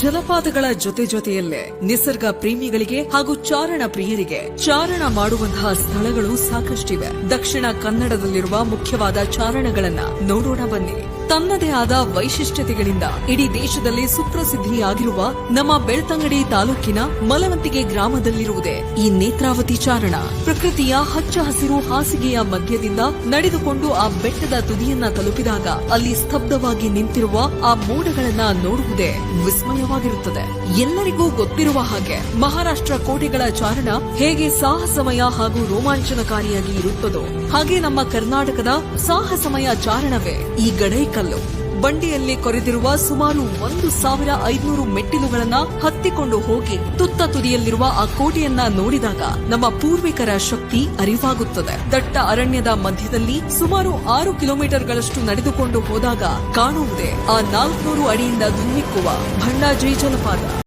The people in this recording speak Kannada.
ಜಲಪಾತಗಳ ಜೊತೆ ಜೊತೆಯಲ್ಲೇ ನಿಸರ್ಗ ಪ್ರೇಮಿಗಳಿಗೆ ಹಾಗೂ ಚಾರಣ ಪ್ರಿಯರಿಗೆ ಚಾರಣ ಮಾಡುವಂತಹ ಸ್ಥಳಗಳು ಸಾಕಷ್ಟಿವೆ. ದಕ್ಷಿಣ ಕನ್ನಡದಲ್ಲಿರುವ ಮುಖ್ಯವಾದ ಚಾರಣಗಳನ್ನ ನೋಡೋಣ ಬನ್ನಿ. ತನ್ನದೇ ಆದ ವೈಶಿಷ್ಟ್ಯತೆಗಳಿಂದ ಇಡೀ ದೇಶದಲ್ಲಿ ಸುಪ್ರಸಿದ್ಧಿಯಾಗಿರುವ ನಮ್ಮ ಬೆಳ್ತಂಗಡಿ ತಾಲೂಕಿನ ಮಲವಂತಿಗೆ ಗ್ರಾಮದಲ್ಲಿರುವುದೇ ಈ ನೇತ್ರಾವತಿ ಚಾರಣ. ಪ್ರಕೃತಿಯ ಹಚ್ಚ ಹಸಿರು ಹಾಸಿಗೆಯ ಮಧ್ಯದಿಂದ ನಡೆದುಕೊಂಡು ಆ ಬೆಟ್ಟದ ತುದಿಯನ್ನ ತಲುಪಿದಾಗ ಅಲ್ಲಿ ಸ್ತಬ್ಧವಾಗಿ ನಿಂತಿರುವ ಆ ಮೋಡಗಳನ್ನ ನೋಡುವುದೇ ವಿಸ್ಮಯವಾಗಿರುತ್ತದೆ ಎಲ್ಲರಿಗೂ ಗೊತ್ತಿರುವ ಹಾಗೆ ಮಹಾರಾಷ್ಟ್ರ ಕೋಟೆಗಳ ಚಾರಣ ಹೇಗೆ ಸಾಹಸಮಯ ಹಾಗೂ ರೋಮಾಂಚನಕಾರಿಯಾಗಿ ಇರುತ್ತದೋ, ಹಾಗೆ ನಮ್ಮ ಕರ್ನಾಟಕದ ಸಾಹಸಮಯ ಚಾರಣವೇ ಈ ಗಡೈಕಲ್ಲು ಬಂಡಿಯಲ್ಲಿ ಕೊರೆದಿರುವ ಸುಮಾರು ಒಂದು ಸಾವಿರ ಐದುನೂರು ಮೆಟ್ಟಿಲುಗಳನ್ನ ಹತ್ತಿಕೊಂಡು ಹೋಗಿ ತುತ್ತ ತುದಿಯಲ್ಲಿರುವ ಆ ಕೋಟೆಯನ್ನ ನೋಡಿದಾಗ ನಮ್ಮ ಪೂರ್ವಿಕರ ಶಕ್ತಿ ಅರಿವಾಗುತ್ತದೆ. ದಟ್ಟ ಅರಣ್ಯದ ಮಧ್ಯದಲ್ಲಿ ಸುಮಾರು ಆರು ಕಿಲೋಮೀಟರ್ಗಳಷ್ಟು ನಡೆದುಕೊಂಡು ಹೋದಾಗ ಕಾಣುವುದೇ ಆ ನಾಲ್ಕುನೂರು ಅಡಿಯಿಂದ ಧುಮ್ಮಿಕ್ಕುವ ಭಂಡಾಜಿ ಜಲಪಾತ.